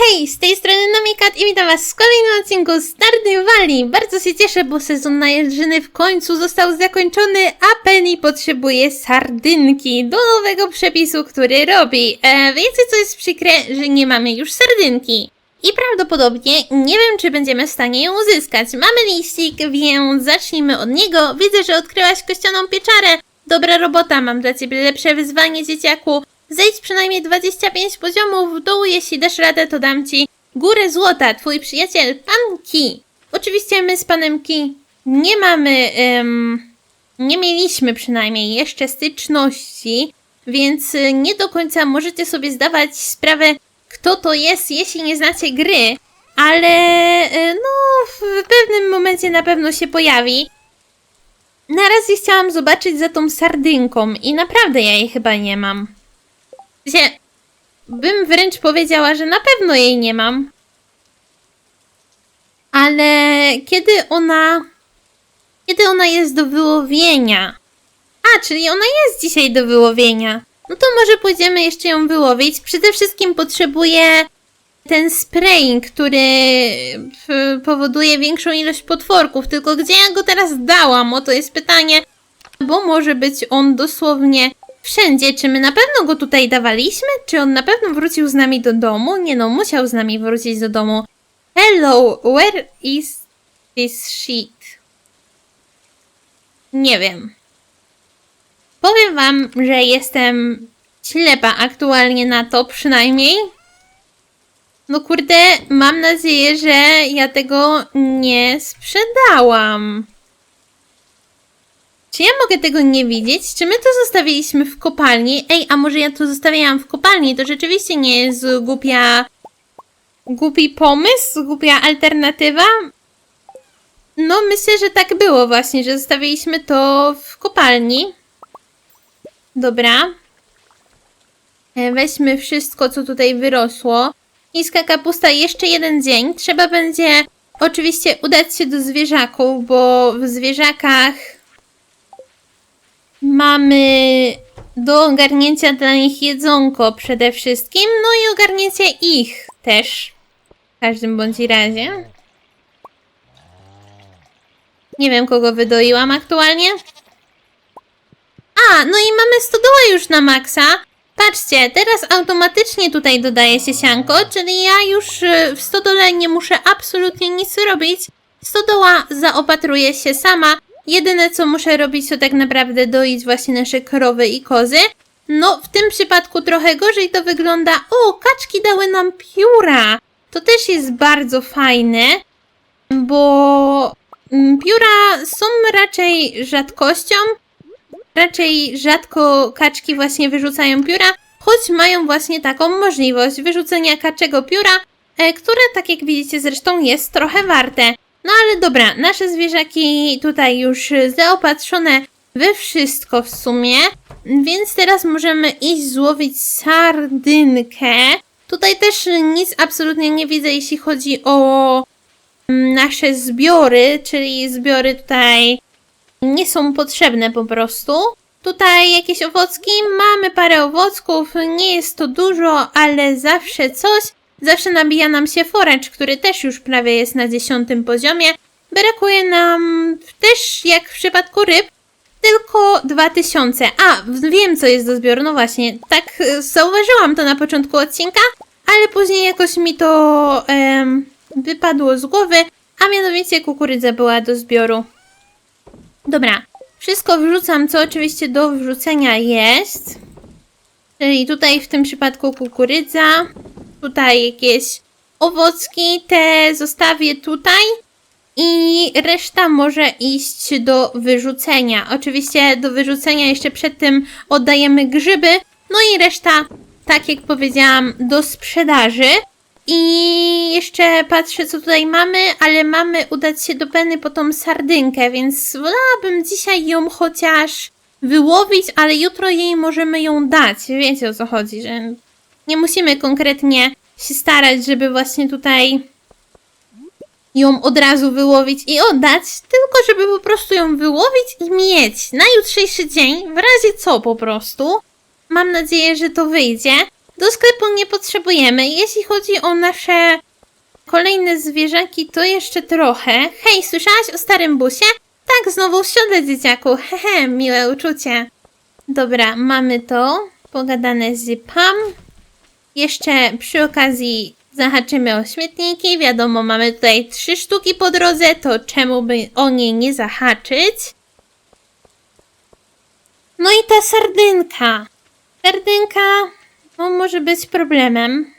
Hej, z tej strony Nomikat i witam was w kolejnym odcinku Stardew Valley. Bardzo się cieszę, bo sezon najeżdżony w końcu został zakończony, a Penny potrzebuje sardynki do nowego przepisu, który robi. E, wiecie co jest przykre, że nie mamy już sardynki. I prawdopodobnie nie wiem, czy będziemy w stanie ją uzyskać. Mamy liścik, więc zacznijmy od niego. Widzę, że odkryłaś kościaną pieczarę. Dobra robota, mam dla ciebie lepsze wyzwanie, dzieciaku. Zejdź przynajmniej 25 poziomów w dół, jeśli dasz radę, to dam ci górę złota, twój przyjaciel, pan Ki. Oczywiście my z panem Ki nie mamy, nie mieliśmy przynajmniej jeszcze styczności, więc y, nie do końca możecie sobie zdawać sprawę, kto to jest, jeśli nie znacie gry, ale y, no, w pewnym momencie na pewno się pojawi. Na razie chciałam zobaczyć za tą sardynką i naprawdę ja jej chyba nie mam. W bym wręcz powiedziała, że na pewno jej nie mam. Ale kiedy ona. Kiedy ona jest do wyłowienia? A, czyli ona jest dzisiaj do wyłowienia. No to może pójdziemy jeszcze ją wyłowić. Przede wszystkim potrzebuję ten spraying, który powoduje większą ilość potworków. Tylko gdzie ja go teraz dałam? O to jest pytanie. Bo może być on dosłownie wszędzie. Czy my na pewno go tutaj dawaliśmy? Czy on na pewno wrócił z nami do domu? Nie no, musiał z nami wrócić do domu. Hello, where is this sheet? Nie wiem. Powiem wam, że jestem ślepa aktualnie na to przynajmniej. No kurde, mam nadzieję, że ja tego nie sprzedałam. Czy ja mogę tego nie widzieć? Czy my to zostawiliśmy w kopalni? Ej, a może ja to zostawiałam w kopalni? To rzeczywiście nie jest głupia... Głupi pomysł? Głupia alternatywa? No, myślę, że tak było właśnie, że zostawiliśmy to w kopalni. Dobra. E, Weźmy wszystko, co tutaj wyrosło. Niska kapusta, jeszcze jeden dzień. Trzeba będzie oczywiście udać się do zwierzaków, bo w zwierzakach mamy do ogarnięcia dla nich jedzonko przede wszystkim, no i ogarnięcie ich też. W każdym bądź razie. Nie wiem, kogo wydoiłam aktualnie. A, no i mamy stodołę już na maksa. Patrzcie, teraz automatycznie tutaj dodaje się sianko, czyli ja już y, w stodole nie muszę absolutnie nic robić. Stodoła zaopatruje się sama. Jedyne co muszę robić to tak naprawdę doić właśnie nasze krowy i kozy. No, w tym przypadku trochę gorzej to wygląda. O, kaczki dały nam pióra. To też jest bardzo fajne, bo mm, pióra są raczej rzadkością. Raczej rzadko kaczki właśnie wyrzucają pióra, choć mają właśnie taką możliwość wyrzucenia kaczego pióra, e, które tak jak widzicie zresztą jest trochę warte. No ale dobra, nasze zwierzaki tutaj już zaopatrzone we wszystko w sumie, więc teraz możemy iść złowić sardynkę. Tutaj też nic absolutnie nie widzę, jeśli chodzi o mm, nasze zbiory, czyli zbiory tutaj nie są potrzebne po prostu. Tutaj jakieś owocki, mamy parę owocków, nie jest to dużo, ale zawsze coś. Zawsze nabija nam się foracz, który też już prawie jest na dziesiątym poziomie. Brakuje nam też, jak w przypadku ryb, tylko 2000. A, wiem co jest do zbioru, no właśnie, tak y, zauważyłam to na początku odcinka, ale później jakoś mi to em, wypadło z głowy, a mianowicie kukurydza była do zbioru. Dobra, wszystko wrzucam, co oczywiście do wrzucenia jest. Czyli tutaj w tym przypadku kukurydza, tutaj jakieś owocki, te zostawię tutaj i reszta może iść do wyrzucenia. Oczywiście do wyrzucenia jeszcze przed tym oddajemy grzyby, no i reszta, tak jak powiedziałam, do sprzedaży. I jeszcze patrzę, co tutaj mamy, ale mamy udać się do Penny po tą sardynkę, więc wolałabym dzisiaj ją chociaż wyłowić, ale jutro jej możemy ją dać. Wiecie o co chodzi, że nie musimy konkretnie się starać, żeby właśnie tutaj ją od razu wyłowić i oddać, tylko żeby po prostu ją wyłowić i mieć na jutrzejszy dzień, w razie co po prostu. Mam nadzieję, że to wyjdzie. Do sklepu nie potrzebujemy. Jeśli chodzi o nasze kolejne zwierzaki, to jeszcze trochę. Hej, słyszałaś o starym busie? Tak, znowu wsiądę, dzieciaku. Hehe, miłe uczucie. Dobra, mamy to. Pogadane z Pam. Jeszcze przy okazji zahaczymy o śmietniki. Wiadomo, mamy tutaj trzy sztuki po drodze, to czemu by o nie nie zahaczyć? No i ta sardynka. Sardynka no, może być problemem.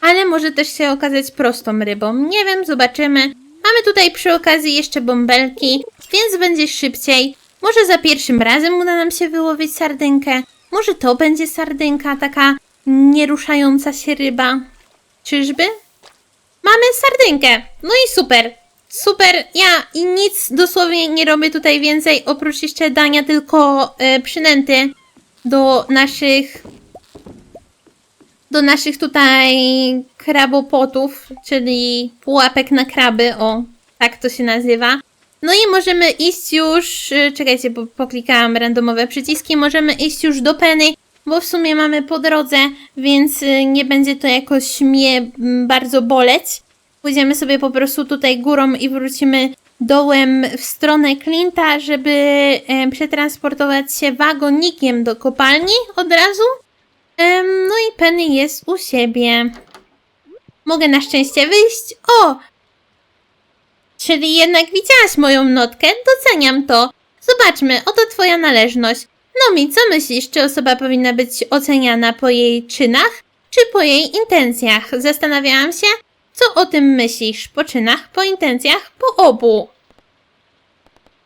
Ale może też się okazać prostą rybą. Nie wiem, zobaczymy. Mamy tutaj przy okazji jeszcze bąbelki, więc będzie szybciej. Może za pierwszym razem uda nam się wyłowić sardynkę. Może to będzie sardynka, taka nieruszająca się ryba. Czyżby? Mamy sardynkę. No i super. Super. Ja i nic dosłownie nie robię tutaj więcej, oprócz jeszcze dania tylko e, przynęty do naszych do naszych tutaj krabopotów, czyli pułapek na kraby, o, tak to się nazywa. No i możemy iść już, y, czekajcie, bo poklikałam randomowe przyciski, możemy iść już do Penny, bo w sumie mamy po drodze, więc y, nie będzie to jakoś mnie mm, bardzo boleć. Pójdziemy sobie po prostu tutaj górą i wrócimy dołem w stronę Clint'a, żeby e, przetransportować się wagonikiem do kopalni od razu. No i Penny jest u siebie. Mogę na szczęście wyjść. O! Czyli jednak widziałaś moją notkę? Doceniam to. Zobaczmy, oto twoja należność. No mi, co myślisz, czy osoba powinna być oceniana po jej czynach, czy po jej intencjach? Zastanawiałam się, co o tym myślisz? Po czynach, po intencjach, po obu.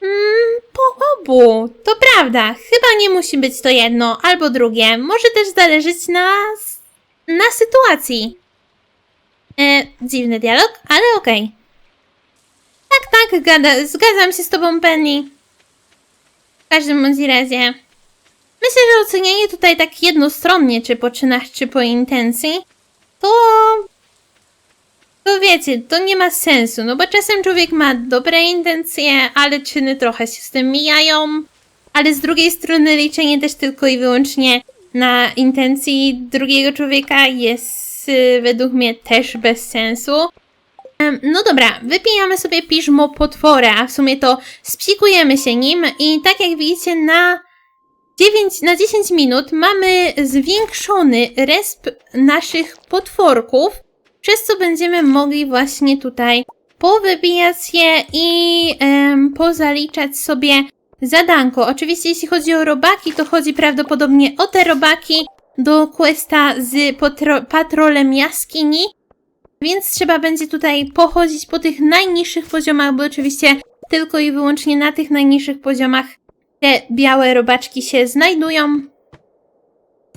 Mm, po obu. To prawda. Chyba nie musi być to jedno albo drugie. Może też zależeć na, na sytuacji. E, dziwny dialog, ale okej. Tak, gada, zgadzam się z tobą, Penny. W każdym bądź razie. Myślę, że ocenianie tutaj tak jednostronnie, czy po czynach, czy po intencji, to to wiecie, to nie ma sensu, no bo czasem człowiek ma dobre intencje, ale czyny trochę się z tym mijają. Ale z drugiej strony liczenie też tylko i wyłącznie na intencji drugiego człowieka jest y, według mnie też bez sensu. No dobra, wypijamy sobie piżmo potwora, a w sumie to spsikujemy się nim i tak jak widzicie na 9, na 10 minut mamy zwiększony resp naszych potworków, przez co będziemy mogli właśnie tutaj powybijać je i em, pozaliczać sobie zadanko. Oczywiście jeśli chodzi o robaki, to chodzi prawdopodobnie o te robaki do questa z potro- patrolem jaskini, więc trzeba będzie tutaj pochodzić po tych najniższych poziomach, bo oczywiście tylko i wyłącznie na tych najniższych poziomach te białe robaczki się znajdują.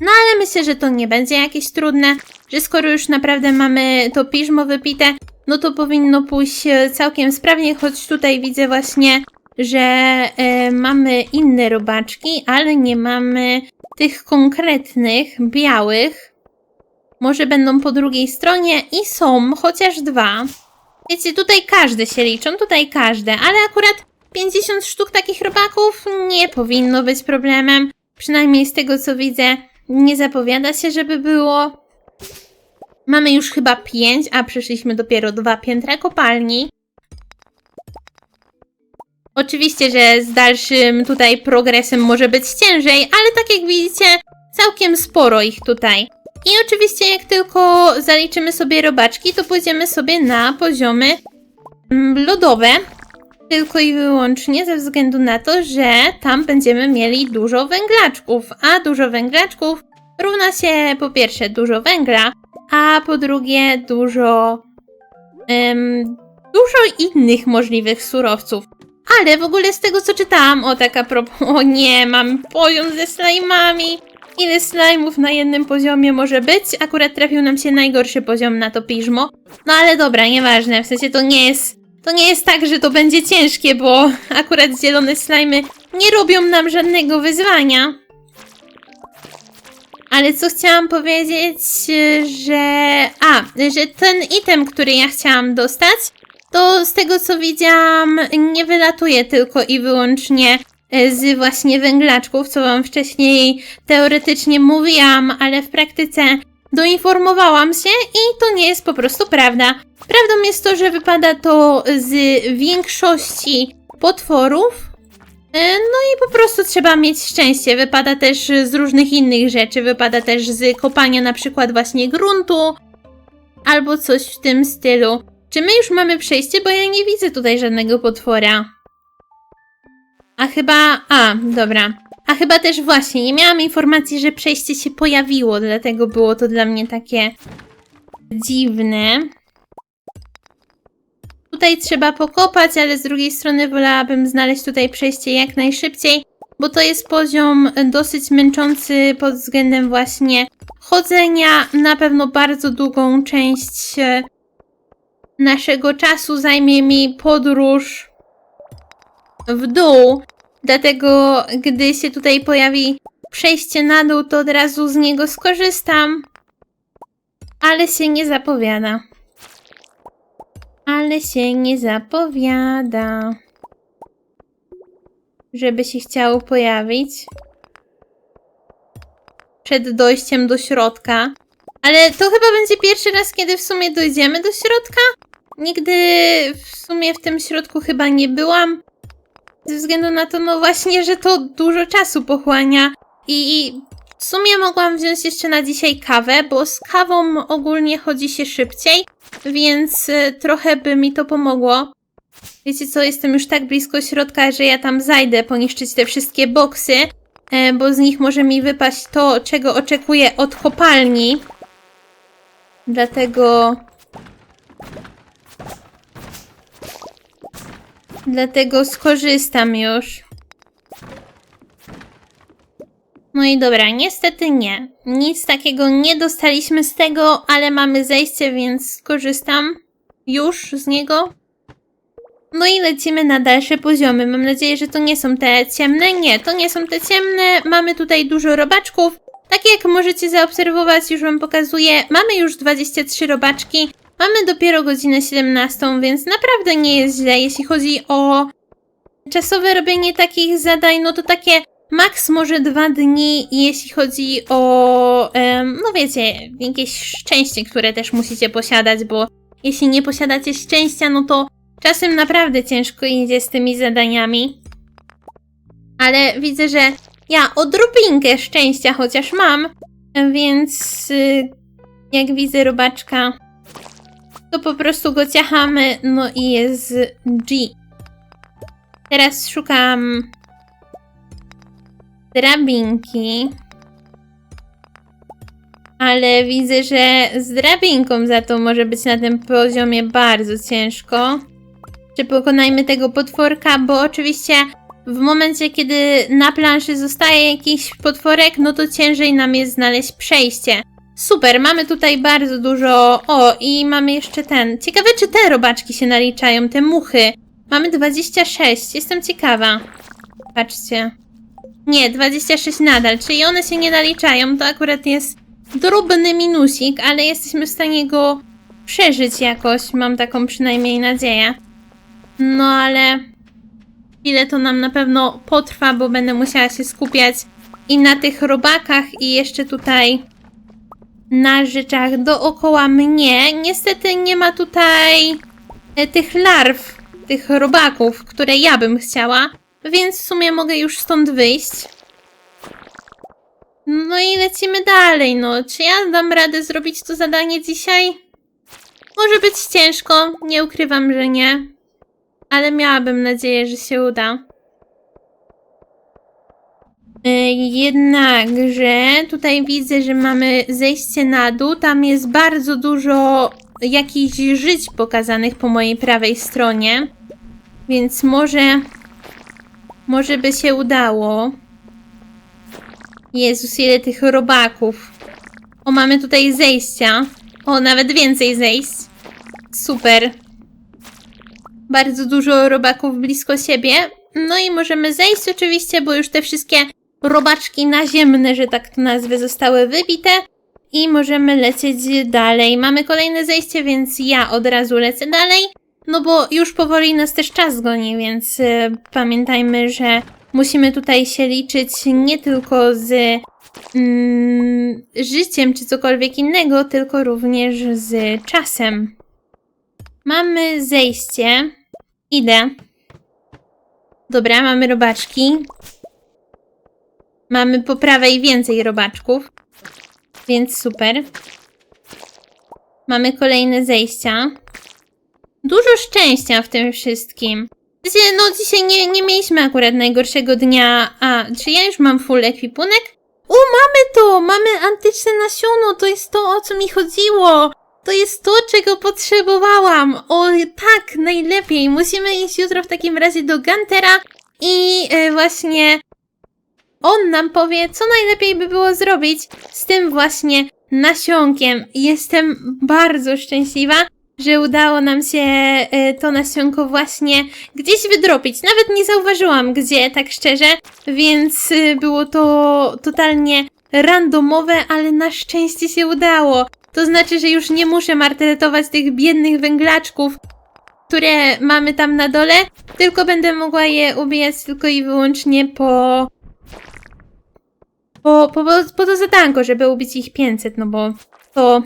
No ale myślę, że to nie będzie jakieś trudne, że skoro już naprawdę mamy to piżmo wypite, no to powinno pójść e, całkiem sprawnie, choć tutaj widzę właśnie, że e, mamy inne robaczki, ale nie mamy tych konkretnych, białych. Może będą po drugiej stronie i są chociaż dwa. Wiecie, tutaj każde się liczą, tutaj każde, ale akurat 50 sztuk takich robaków nie powinno być problemem. Przynajmniej z tego co widzę, nie zapowiada się, żeby było. Mamy już chyba 5, a przeszliśmy dopiero dwa piętra kopalni. Oczywiście, że z dalszym tutaj progresem może być ciężej, ale tak jak widzicie, całkiem sporo ich tutaj. I oczywiście, jak tylko zaliczymy sobie robaczki, to pójdziemy sobie na poziomy mm, lodowe. Tylko i wyłącznie ze względu na to, że tam będziemy mieli dużo węglaczków, a dużo węglaczków równa się po pierwsze dużo węgla, a po drugie dużo dużo innych możliwych surowców. Ale w ogóle z tego co czytałam, o tak a propos, o nie, mam poziom ze slajmami. Ile slajmów na jednym poziomie może być? Akurat trafił nam się najgorszy poziom na to piżmo. No ale dobra, nieważne, w sensie to nie jest to nie jest tak, że to będzie ciężkie, bo akurat zielone slajmy nie robią nam żadnego wyzwania. Ale co chciałam powiedzieć, że... A, że ten item, który ja chciałam dostać, to z tego co widziałam, nie wylatuje tylko i wyłącznie z właśnie węglaczków, co wam wcześniej teoretycznie mówiłam, ale w praktyce doinformowałam się i to nie jest po prostu prawda. Prawdą jest to, że wypada to z większości potworów. E, No i po prostu trzeba mieć szczęście. Wypada też z różnych innych rzeczy. Wypada też z kopania na przykład właśnie gruntu albo coś w tym stylu. Czy my już mamy przejście? Bo ja nie widzę tutaj żadnego potwora. A chyba. A, dobra. A chyba też właśnie, nie miałam informacji, że przejście się pojawiło, dlatego było to dla mnie takie dziwne. Tutaj trzeba pokopać, ale z drugiej strony wolałabym znaleźć tutaj przejście jak najszybciej, bo to jest poziom dosyć męczący pod względem właśnie chodzenia. Na pewno bardzo długą część e, naszego czasu zajmie mi podróż w dół. Dlatego, gdy się tutaj pojawi przejście na dół, to od razu z niego skorzystam. Ale się nie zapowiada. Ale się nie zapowiada. Żeby się chciało pojawić. Przed dojściem do środka. Ale to chyba będzie pierwszy raz, kiedy w sumie dojdziemy do środka. Nigdy w sumie w tym środku chyba nie byłam. Ze względu na to, no właśnie, że to dużo czasu pochłania. I w sumie mogłam wziąć jeszcze na dzisiaj kawę, bo z kawą ogólnie chodzi się szybciej, więc y, trochę by mi to pomogło. Wiecie co, jestem już tak blisko środka, że ja tam zajdę poniszczyć te wszystkie boksy, e, bo z nich może mi wypaść to, czego oczekuję od kopalni. Dlatego Dlatego skorzystam już. No i dobra, niestety nie. Nic takiego nie dostaliśmy z tego, ale mamy zejście, więc skorzystam już z niego. No i lecimy na dalsze poziomy. Mam nadzieję, że to nie są te ciemne. Nie, to nie są te ciemne. Mamy tutaj dużo robaczków. Tak jak możecie zaobserwować, już Wam pokazuję, mamy już 23 robaczki. Mamy dopiero godzinę 17, więc naprawdę nie jest źle. Jeśli chodzi o czasowe robienie takich zadań, no to takie maks może dwa dni, jeśli chodzi o, no wiecie, jakieś szczęście, które też musicie posiadać, bo jeśli nie posiadacie szczęścia, no to czasem naprawdę ciężko idzie z tymi zadaniami. Ale widzę, że ja odrobinkę szczęścia chociaż mam, więc y, jak widzę robaczka, to po prostu go ciachamy, no i jest G. Teraz szukam drabinki. Ale widzę, że z drabinką za to może być na tym poziomie bardzo ciężko. Czy pokonajmy tego potworka, bo oczywiście w momencie, kiedy na planszy zostaje jakiś potworek, no to ciężej nam jest znaleźć przejście. Super, mamy tutaj bardzo dużo. O, i mamy jeszcze ten. Ciekawe, czy te robaczki się naliczają, te muchy. Mamy 26, jestem ciekawa. Patrzcie. Nie, 26 nadal, czyli one się nie naliczają. To akurat jest drobny minusik, ale jesteśmy w stanie go przeżyć jakoś. Mam taką przynajmniej nadzieję. No ale ile to nam na pewno potrwa, bo będę musiała się skupiać i na tych robakach, i jeszcze tutaj na rzeczach dookoła mnie. Niestety nie ma tutaj e, tych larw, tych robaków, które ja bym chciała, więc w sumie mogę już stąd wyjść. No i lecimy dalej, no. Czy ja dam radę zrobić to zadanie dzisiaj? Może być ciężko, nie ukrywam, że nie. Ale miałabym nadzieję, że się uda. E, Jednakże tutaj widzę, że mamy zejście na dół. Tam jest bardzo dużo jakichś żyć pokazanych po mojej prawej stronie. Więc może. Może by się udało. Jezus, ile tych robaków. O, mamy tutaj zejścia. O, nawet więcej zejść. Super. Bardzo dużo robaków blisko siebie. No i możemy zejść oczywiście, bo już te wszystkie robaczki naziemne, że tak to nazwę, zostały wybite. I możemy lecieć dalej. Mamy kolejne zejście, więc ja od razu lecę dalej. No bo już powoli nas też czas goni, więc y, pamiętajmy, że musimy tutaj się liczyć nie tylko z mm, życiem czy cokolwiek innego, tylko również z czasem. Mamy zejście. Idę. Dobra, mamy robaczki. Mamy po prawej więcej robaczków. Więc super. Mamy kolejne zejścia. Dużo szczęścia w tym wszystkim. No dzisiaj nie, nie mieliśmy akurat najgorszego dnia. A, czy ja już mam full ekwipunek? O, mamy to! Mamy antyczne nasiono! To jest to, o co mi chodziło! To jest to, czego potrzebowałam! O, tak, najlepiej! Musimy iść jutro w takim razie do Gantera i e, właśnie on nam powie, co najlepiej by było zrobić z tym właśnie nasionkiem. Jestem bardzo szczęśliwa, że udało nam się e, to nasionko właśnie gdzieś wydropić. Nawet nie zauważyłam gdzie, tak szczerze, więc e, było to totalnie randomowe, ale na szczęście się udało. To znaczy, że już nie muszę marteletować tych biednych węglaczków, które mamy tam na dole, tylko będę mogła je ubijać tylko i wyłącznie po po, po, po to zadanko, żeby ubić ich 500, no bo to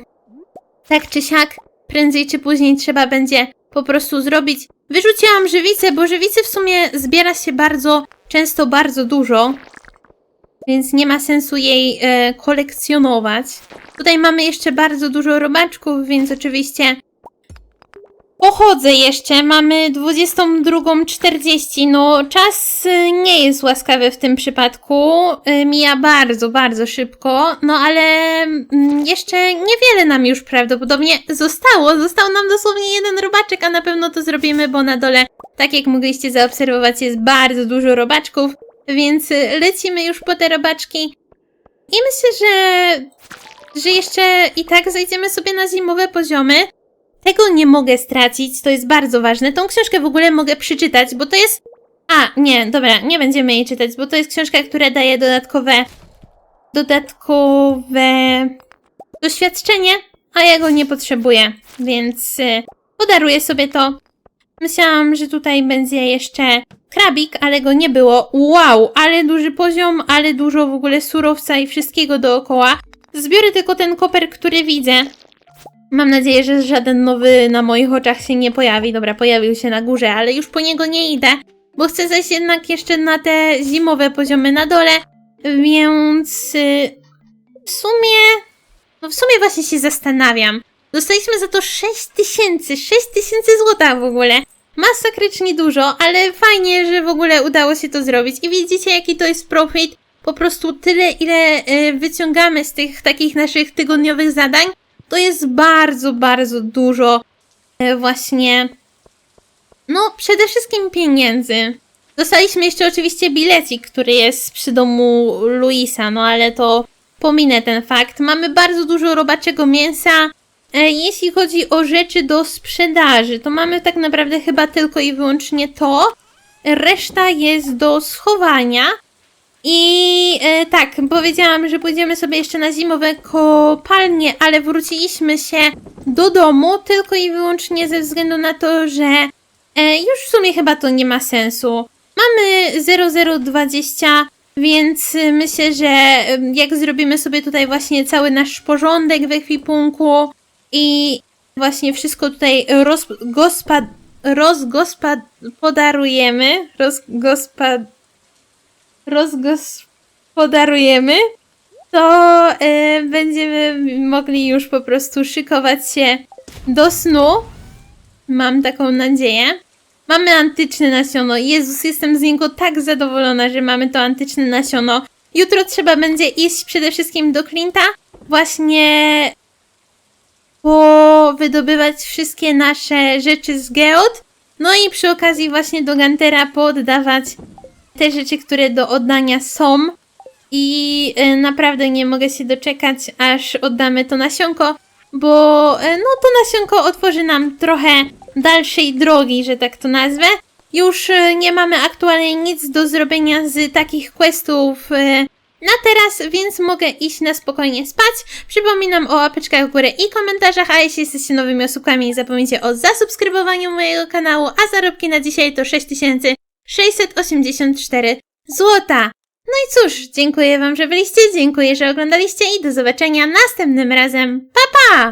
tak czy siak, prędzej czy później trzeba będzie po prostu zrobić. Wyrzuciłam żywicę, bo żywicy w sumie zbiera się bardzo, często bardzo dużo, więc nie ma sensu jej e, kolekcjonować. Tutaj mamy jeszcze bardzo dużo robaczków, więc oczywiście Pochodzę jeszcze, mamy 22.40. No, czas y, nie jest łaskawy w tym przypadku. y, Mija bardzo, bardzo szybko. No, ale mm, jeszcze niewiele nam już prawdopodobnie zostało. Został nam dosłownie jeden robaczek, a na pewno to zrobimy, bo na dole, tak jak mogliście zaobserwować, jest bardzo dużo robaczków. Więc y, lecimy już po te robaczki. I myślę, że, że jeszcze i tak zejdziemy sobie na zimowe poziomy. Tego nie mogę stracić, to jest bardzo ważne. Tą książkę w ogóle mogę przeczytać, bo to jest. A, nie, dobra, nie będziemy jej czytać, bo to jest książka, która daje dodatkowe. dodatkowe. doświadczenie, a ja go nie potrzebuję, więc y, podaruję sobie to. Myślałam, że tutaj będzie jeszcze krabik, ale go nie było. Wow, ale duży poziom, ale dużo w ogóle surowca i wszystkiego dookoła. Zbiorę tylko ten koper, który widzę. Mam nadzieję, że żaden nowy na moich oczach się nie pojawi. Dobra, pojawił się na górze, ale już po niego nie idę, bo chcę zejść jednak jeszcze na te zimowe poziomy na dole, więc y, w sumie, no w sumie właśnie się zastanawiam. Dostaliśmy za to 6 tysięcy, 6 tysięcy złota w ogóle. Masakrycznie dużo, ale fajnie, że w ogóle udało się to zrobić. I widzicie, jaki to jest profit. Po prostu tyle, ile y, wyciągamy z tych takich naszych tygodniowych zadań, to jest bardzo, bardzo dużo e, właśnie, no przede wszystkim pieniędzy. Dostaliśmy jeszcze oczywiście bilecik, który jest przy domu Luisa, no ale to pominę ten fakt. Mamy bardzo dużo robaczego mięsa. E, Jeśli chodzi o rzeczy do sprzedaży, to mamy tak naprawdę chyba tylko i wyłącznie to. Reszta jest do schowania. I e, tak, powiedziałam, że pójdziemy sobie jeszcze na zimowe kopalnie, ale wróciliśmy się do domu tylko i wyłącznie ze względu na to, że e, już w sumie chyba to nie ma sensu. Mamy 0020, więc myślę, że jak zrobimy sobie tutaj właśnie cały nasz porządek w ekwipunku i właśnie wszystko tutaj rozgospad... rozgospodarujemy, rozgospad rozgospodarujemy, to e, będziemy mogli już po prostu szykować się do snu. Mam taką nadzieję. Mamy antyczne nasiono. Jezus, jestem z niego tak zadowolona, że mamy to antyczne nasiono. Jutro trzeba będzie iść przede wszystkim do Clint'a, właśnie po wydobywać wszystkie nasze rzeczy z geod. No i przy okazji właśnie do Gantera poddawać te rzeczy, które do oddania są. I e, naprawdę nie mogę się doczekać, aż oddamy to nasionko, bo e, no to nasionko otworzy nam trochę dalszej drogi, że tak to nazwę. Już e, nie mamy aktualnie nic do zrobienia z takich questów na teraz, więc mogę iść na spokojnie spać. Przypominam o łapeczkach w górę i komentarzach, a jeśli jesteście nowymi osobkami, nie zapomnijcie o zasubskrybowaniu mojego kanału, a zarobki na dzisiaj to 6000 684 Złota! No i cóż, dziękuję Wam, że byliście, dziękuję, że oglądaliście i do zobaczenia następnym razem. Pa, pa!